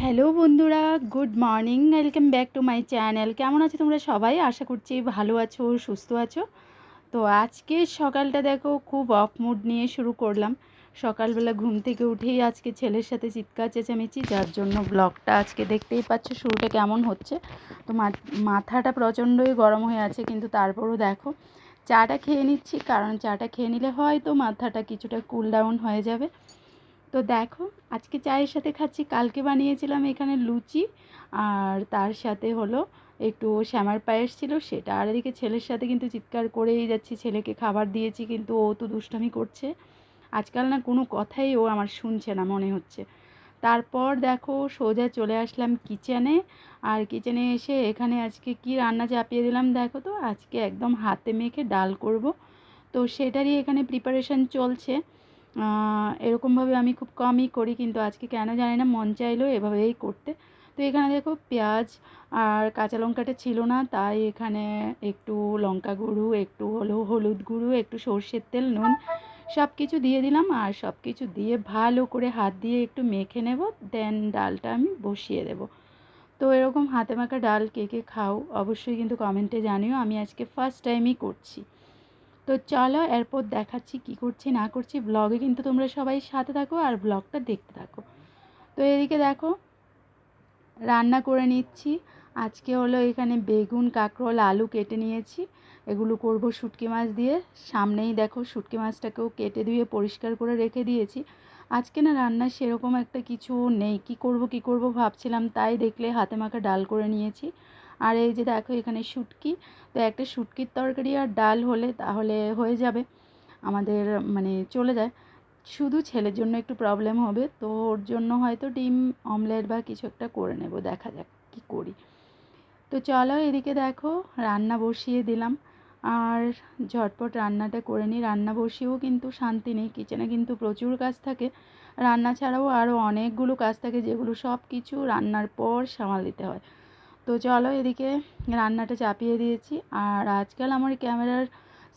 Hello বন্ধুরা, good morning, welcome back to my channel. কেমন আছো তোমরা সবাই? আশা করছি ভালো আছো, সুস্থ আছো। তো আজকে সকালটা দেখো, খুব অফ মুড নিয়ে শুরু করলাম। সকালবেলা ঘুম থেকে উঠেই আজকে ছেলের সাথে চিৎকার চেঁচামেচি, যার জন্য ব্লগটা আজকে দেখতেই পাচ্ছ শুরুটা কেমন হচ্ছে। তো মাথাটা প্রচণ্ডই গরম হয়ে আছে, কিন্তু তারপরও দেখো, চাটা খেয়ে নিচ্ছি, কারণ চাটা খেয়ে নিলে হয়তো মাথাটা কিছুটা কুল ডাউন হয়ে যাবে। তো দেখো, আজকে চায়ের সাথে খাচ্ছি, কালকে বানিয়েছিলাম এখানে লুচি, আর তার সাথে হলো একটু শ্যামার পায়েস ছিল সেটা। আর এদিকে ছেলের সাথে কিন্তু চিৎকার করেই যাচ্ছি, ছেলেকে খাবার দিয়েছি, কিন্তু ও তো দুষ্টামি করছে। আজকাল না কোনো কথাই ও আমার শুনছে না, মনে হচ্ছে। তারপর দেখো, সোজা চলে আসলাম কিচেনে আর কিচেনে এসে এখানে আজকে কি রান্না চাপিয়ে দিলাম দেখো তো? আজকে একদম হাতে মেখে ডাল করব। তো সেটারই এখানে প্রিপারেশন চলছে। এরকমভাবে আমি খুব কমই করি, কিন্তু আজকে কেন জানি না, মন চাইলো এভাবেই করতে। তো এখানে দেখো পেঁয়াজ আর কাঁচা লঙ্কাটা ছিল না, তাই এখানে একটু লঙ্কা গুঁড়ো, একটু হলো, হলুদ গুঁড়ো, একটু সর্ষের তেল, নুন সব কিছু দিয়ে দিলাম। আর সব কিছু দিয়ে ভালো করে হাত দিয়ে একটু মেখে নেব, দেন ডালটা আমি বসিয়ে দেব। তো এরকম হাতে মাখা ডাল কে কে খাও, অবশ্যই কিন্তু কমেন্টে জানিও। আমি আজকে ফার্স্ট টাইমই করছি। তো চলো এরপর দেখাচ্ছি কি করছি, না করছি। ব্লগে কিন্তু তোমরা সবাই সাথে থাকো আর ব্লগটা দেখতে থাকো। তো এদিকে দেখো, রান্না করে নিচ্ছি। আজকে হলো এখানে বেগুন, কাঁকরোল, আলু কেটে নিয়েছি। এগুলো করব শুটকি মাছ দিয়ে। সামনেই দেখো শুটকি মাছটাকেও কেটে ধুয়ে পরিষ্কার করে রেখে দিয়েছি। আজকে না রান্নার সেরকম একটা কিছু নেই। কি করব কি করব ভাবছিলাম, তাই দেখলে হাতে মাখা ডাল করে নিয়েছি। আর এই যে দেখো এখানে শুটকি, তো একটা শুটকির তরকারি আর ডাল হলে তাহলে হয়ে যাবে, আমাদের মানে চলে যায়। শুধু ছেলের জন্য একটু প্রবলেম হবে, তো ওর জন্য হয়তো ডিম অমলেট বা কিছু একটা করে নেব, দেখা যাক কি করি। তো চলো এদিকে দেখো, রান্না বসিয়ে দিলাম। আর ঝটপট রান্নাটা করে নিই। রান্না বসিয়েও কিন্তু শান্তি নেই, কিচেনে কিন্তু প্রচুর কাজ থাকে। রান্না ছাড়াও আরও অনেকগুলো কাজ থাকে, যেগুলো সব কিছু রান্নার পর সামাল দিতে হয়। তো চলো এদিকে রান্নাটা চাপিয়ে দিয়েছি। আর আজকাল আমার ক্যামেরার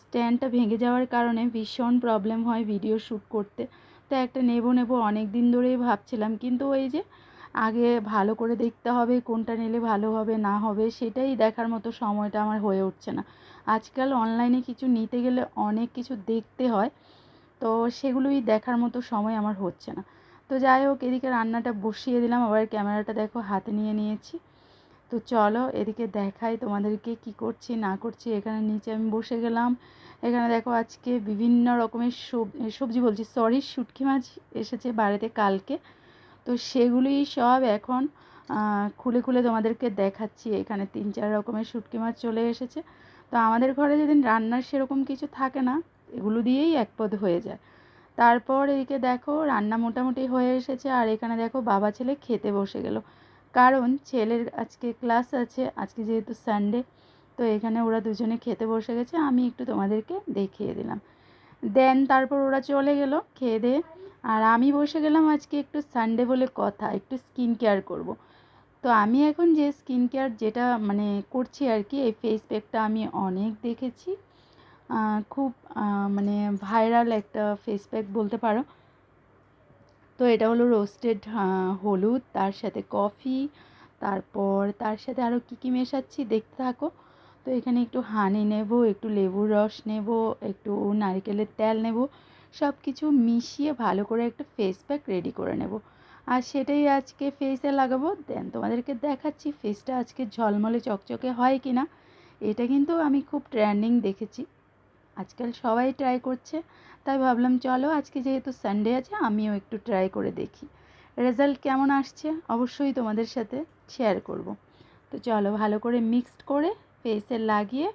স্ট্যান্ডটা ভেঙে যাওয়ার কারণে ভীষণ প্রবলেম হয় ভিডিও শ্যুট করতে। তো একটা নেব নেব অনেক দিন ধরেই ভাবছিলাম, কিন্তু ওই যে আগে ভালো করে দেখতে হবে, কোনটা নিলে ভালো হবে, না হবে, সেটাই দেখার মতো সময়টা আমার হয়ে উঠছে না। আজকাল অনলাইনে কিছু নিতে গেলে অনেক কিছু দেখতে হয়, তো সেগুলোই দেখার মতো সময় আমার হচ্ছে না। তো যাই হোক, এদিকে রান্নাটা বসিয়ে দিলাম, আবার ক্যামেরাটা দেখো, হাতে নিয়ে নিয়েছি। তো চলো এদিকে দেখাই তোমাদেরকে কি করছি, না করছি। এখানে নিচে আমি বসে গেলাম। এখানে দেখো আজকে বিভিন্ন রকমের সবজি বলছি, সরি, শুটকি মাছ এসেছে বাড়িতে কালকে। তো সেগুলোই সব এখন খুলে খুলে তোমাদেরকে দেখাচ্ছি। এখানে তিন, চার রকমের শুটকি মাছ চলে এসেছে। তো আমাদের ঘরে যেদিন রান্নার সেরকম কিছু থাকে না, এগুলো দিয়েই এক পদ হয়ে যায়। তারপর এদিকে দেখো রান্না মোটামুটি হয়ে এসেছে। আর এখানে দেখো বাবা ছেলে খেতে বসে গেলো। কারণ ছেলের আজকে ক্লাস আছে, আজকে যেহেতু সানডে তো এখানে ওরা দুজনে খেতে বসে গেছে, আমি একটু তোমাদেরকে দেখিয়ে দিলাম। দেন তারপর ওরা চলে গেল খেয়ে দিয়ে, আর আমি বসে গেলাম আজকে একটু সানডে বলে কথা, একটু স্কিন কেয়ার করব। তো আমি এখন যে স্কিন কেয়ার যেটা মানে করছি আর কি, এই ফেস প্যাকটা আমি অনেক দেখেছি। খুব মানে ভাইরাল একটা ফেস প্যাক বলতে পারো। তো এটা হলো রোস্টেড হলুদ, তার সাথে কফি তারপর তার সাথে আরও কী কী মেশাচ্ছি দেখতে থাকো। তো এখানে একটু হানি নেব, একটু লেবুর রস নেব, একটু নারকেলের তেল নেব সব কিছু মিশিয়ে ভালো করে একটা ফেস প্যাক রেডি করে নেব। আর সেটাই আজকে ফেসে লাগাবো দেন তোমাদেরকে দেখাচ্ছি ফেসটা আজকে ঝলমলে চকচকে হয় কি না এটা কিন্তু আমি খুব ট্রেন্ডিং দেখেছি। আজকাল সবাই ট্রাই করছে। তাই ভাবলাম, চলো আজকে যেহেতু সানডে আছে, আমিও একটু ট্রাই করে দেখি। রেজাল্ট কেমন আসছে? অবশ্যই তোমাদের সাথে শেয়ার করব। তো চলো, ভালো করে মিক্সড করে ফেসে লাগিয়ে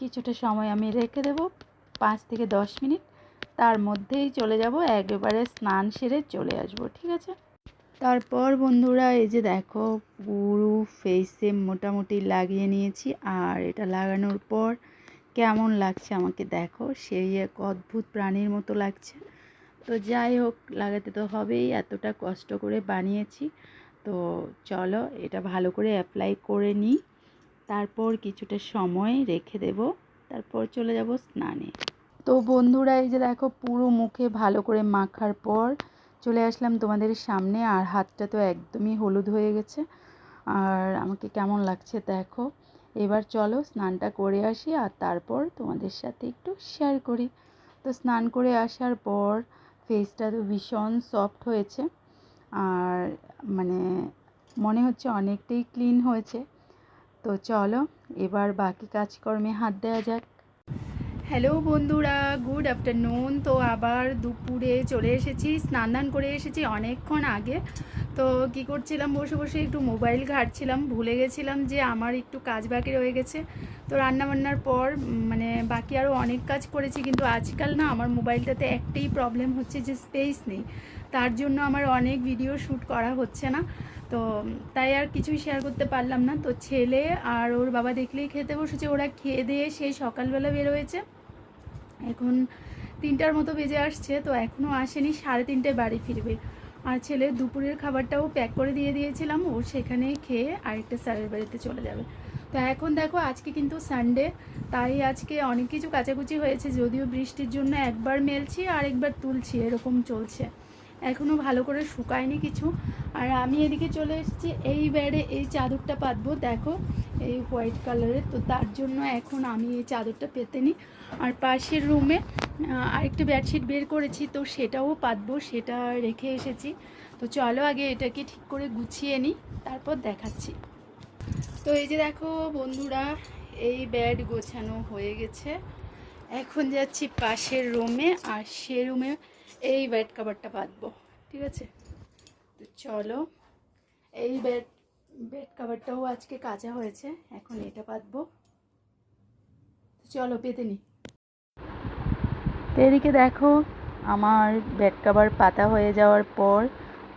কিছুটা সময় আমি রেখে দেব, পাঁচ থেকে দশ মিনিট। তার মধ্যেই চলে যাব, একেবারে স্নান সেরে চলে আসব, ঠিক আছে? তারপর বন্ধুরা, এই যে দেখো, পুরো ফেসে মোটামুটি লাগিয়ে নিয়েছি। আর এটা লাগানোর পর কেমন লাগছে আমাকে দেখো? সেই এক অদ্ভুত প্রাণীর মতো লাগছে। তো যাই হোক, লাগাতে তো হবেই, এতটা কষ্ট করে বানিয়েছি। তো চলো, এটা ভালো করে অ্যাপ্লাই করে নিই তারপর কিছুটা সময় রেখে দেব। তারপর চলে যাব স্নানে। তো বন্ধুরা, এই যে দেখো, পুরো মুখে ভালো করে মাখার পর চলে আসলাম তোমাদের সামনে। আর হাতটা তো একদমই হলুদ হয়ে গেছে। আর আমাকে কেমন লাগছে দেখো? এবার চলো স্নানটা করে আসি আর তারপর তোমাদের সাথে একটু শেয়ার করি। তো স্নান করে আসার পর ফেসটা তো ভীষণ সফট হয়েছে আর মানে মনে হচ্ছে অনেকটাই ক্লিন হয়েছে। তো চলো এবার বাকি কাজকর্মে হাত দেওয়া যাক। হ্যালো বন্ধুরা, গুড আফটারনুন। তো আবার দুপুরে চলে এসেছি স্নান দান করে এসেছি অনেকক্ষণ আগে। তো কি করছিলাম, বসে বসে একটু মোবাইল ঘাটছিলাম, ভুলে গেছিলাম যে আমার একটু কাজ বাকি রয়ে গেছে। তো রান্নাবান্নার পর মানে বাকি আরও অনেক কাজ করেছি, কিন্তু আজকাল না আমার মোবাইলটাতে একটাই প্রবলেম হচ্ছে যে স্পেস নেই। তার জন্য আমার অনেক ভিডিও শ্যুট করা হচ্ছে না। তো তাই আর কিছুই শেয়ার করতে পারলাম না। তো ছেলে আর ওর বাবা দেখলেই খেতে বসেছে। ওরা খেয়ে দিয়ে সেই সকালবেলা বেরোয়েছে এখন তিনটার মতো বেজে আসছে, তো এখনও আসেনি, সাড়ে তিনটায় বাড়ি ফিরবে। আর ছেলে দুপুরের খাবারটাও প্যাক করে দিয়ে দিয়েছিলাম, ও সেখানে খেয়ে আরেকটা স্যারের বাড়িতে চলে যাবে। তো এখন দেখো, আজকে কিন্তু সানডে তাই আজকে অনেক কিছু কাচাকুচি হয়েছে, যদিও বৃষ্টির জন্য একবার মেলছি আর একবার তুলছি, এরকম চলছে। এখনও ভালো করে শুকায়নি কিছু। আর আমি এদিকে চলে এসেছি, এই বেডে এই চাদরটা পাতবো, দেখো, এই হোয়াইট কালারের। তো তার জন্য এখন আমি এই চাদরটা পেতে নিই আর পাশের রুমে আরেকটা বেডশিট বের করেছি, তো সেটাও পাতবো, সেটা রেখে এসেছি। তো চলো আগে এটাকে ঠিক করে গুছিয়ে নিই তারপর দেখাচ্ছি। তো এই যে দেখো বন্ধুরা, এই ব্যাড গোছানো হয়ে গেছে। এখন যাচ্ছি পাশের রুমে আর সে রুমে এই বেড কাভারটা পাতবো ঠিক আছে? তো চলো, এই বেড বেড কাভারটাও আজকে কাঁচা হয়েছে, এখন এটা পাতবো চলো পেতে তো এদিকে দেখো, আমার বেড কাভার পাতা হয়ে যাওয়ার পর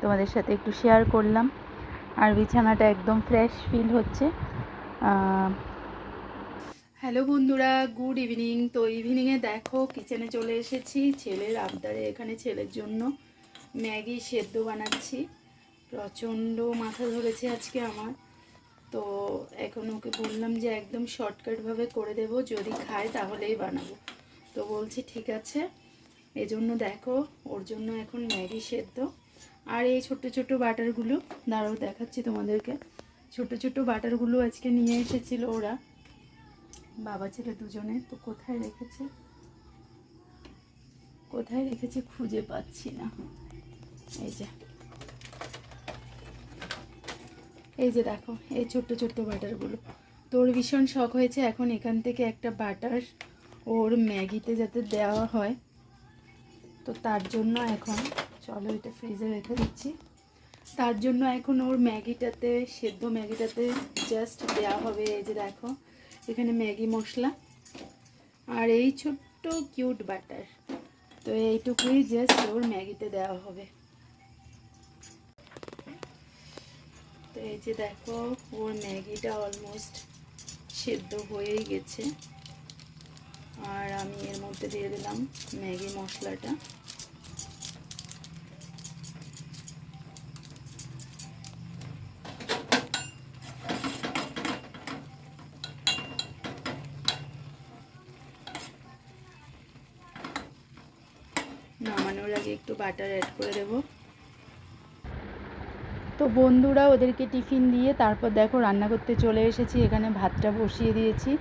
তোমাদের সাথে একটু শেয়ার করলাম। আর বিছানাটা একদম ফ্রেশ ফিল হচ্ছে। হ্যালো বন্ধুরা, গুড ইভিনিং। তো ইভিনিংয়ে দেখো, কিচেনে চলে এসেছি, ছেলের আবদারে এখানে ছেলের জন্য ম্যাগি সেদ্ধ বানাচ্ছি। প্রচণ্ড মাথা ধরেছে আজকে আমার। তো এখন ওকে বললাম যে একদম শর্টকাটভাবে করে দেব, যদি খায় তাহলেই বানাবো। তো বলছি, ঠিক আছে। এজন্য দেখো, ওর জন্য এখন ম্যাগি সেদ্ধ। আর এই ছোট ছোট বাটারগুলো, দাঁড়াও দেখাচ্ছি তোমাদেরকে। ছোট ছোট বাটারগুলো আজকে নিয়ে এসেছিল ওরা। বাবা ছেলে দুজনে, তো কোথায় রেখেছে? কোথায় রেখেছে খুঁজে পাচ্ছি না। এই যে। এই যে দেখো, এই ছোট্ট ছোট্ট বাটারগুলো। তোর ভীষণ শখ হয়েছে এখন এখান থেকে একটা বাটার ওর ম্যাগিতে যাতে দেওয়া হয়। তো তার জন্য এখন, চলো এটা ফ্রিজে রেখে দিচ্ছি। তার জন্য এখন ওর ম্যাগিটাতে, সেদ্ধ ম্যাগিটাতে জাস্ট দেওয়া হবে, এই যে দেখো। এখানে ম্যাগি মশলা আর এই ছোট্ট কিউট বাটার। তো এইটুকুই জাস্ট ওর ম্যাগিতে দেওয়া হবে। তো এই যে দেখো, ওর ম্যাগিটা অলমোস্ট সেদ্ধ হয়েই গেছে। আর আমি এর মধ্যে দিয়ে দিলাম ম্যাগি মশলাটা। নামানোর আগে একটু বাটার অ্যাড করে দেবো। তো বন্ধুরা, ওদেরকে টিফিন দিয়ে তারপর দেখো রান্না করতে চলে এসেছি। এখানে ভাতটা বসিয়ে দিয়েছি।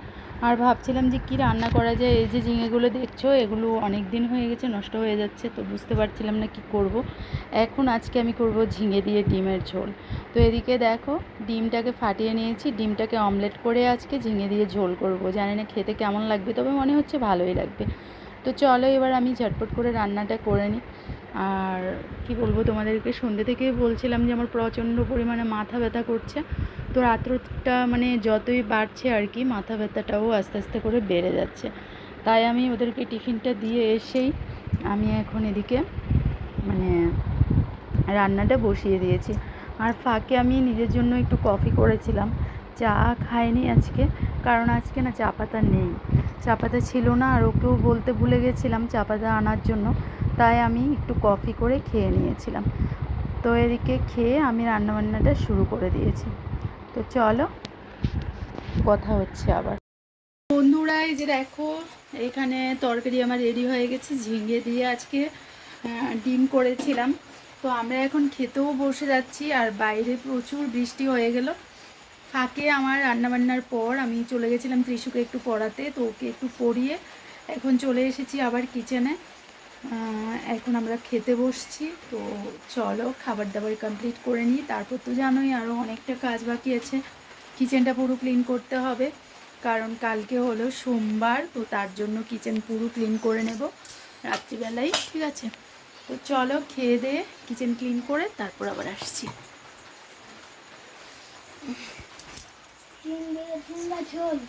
আর ভাবছিলাম যে কি রান্না করা যায়, এই যে ঝিঙেগুলো দেখছ, এগুলো অনেক দিন হয়ে গেছে, নষ্ট হয়ে যাচ্ছে, তো বুঝতে পারছিলাম না কি করব। এখন আজকে আমি করব ঝিঙে দিয়ে ডিমের ঝোল। তো এদিকে দেখো, ডিমটাকে ফাটিয়ে নিয়েছি। ডিমটাকে অমলেট করে আজকে ঝিঙে দিয়ে ঝোল করব। জানি না খেতে কেমন লাগবে, তবে মনে হচ্ছে ভালোই লাগবে। তো চলো এবার আমি ঝটপট করে রান্নাটা করে নিই। আর কি বলব তোমাদেরকে সন্ধ্যে থেকে বলছিলাম যে আমার প্রচণ্ড পরিমাণে মাথা ব্যথা করছে। তো রাত্রটা মানে যতই বাড়ছে আর কি, মাথা ব্যথাটাও আস্তে আস্তে করে বেড়ে যাচ্ছে। তাই আমি ওদেরকে টিফিনটা দিয়ে এসেই আমি এখন এদিকে মানে রান্নাটা বসিয়ে দিয়েছি। আর ফাঁকে আমি নিজের জন্য একটু কফি করেছিলাম। চা খাইনি আজকে, কারণ আজকে না চা পাতা নেই। চা পাতা ছিল না আর ওকেও বলতে ভুলে গেছিলাম চা পাতা আনার জন্য। তাই আমি একটু কফি করে খেয়ে নিয়েছিলাম। তো এদিকে খেয়ে আমি রান্নাবান্নাটা শুরু করে দিয়েছি। তো চলো, কথা হচ্ছে আবার। বন্ধুরা, এই যে দেখো, এখানে তরকারি আমার রেডি হয়ে গেছে, ঝিঙে দিয়ে আজকে ডিম করেছিলাম। তো আমরা এখন খেতেও বসে যাচ্ছি আর বাইরে প্রচুর বৃষ্টি হয়ে গেল। ফাঁকে আমার রান্নাবান্নার পর আমি চলে গেছিলাম ত্রিশুকে একটু পড়াতে, তো ওকে একটু পড়িয়ে এখন চলে এসেছি আবার কিচেনে এখন আমরা খেতে বসছি, তো চলো খাবার দাবার কমপ্লিট করে নিই। তারপর তো জানোই আরও অনেকটা কাজ বাকি আছে। কিচেনটা পুরো ক্লিন করতে হবে, কারণ কালকে হলো সোমবার, তো তার জন্য কিচেন পুরো ক্লিন করে নেব রাত্রিবেলায় ঠিক আছে? তো চলো খেয়ে দিয়ে কিচেন ক্লিন করে তারপর আবার আসছি। ঝোল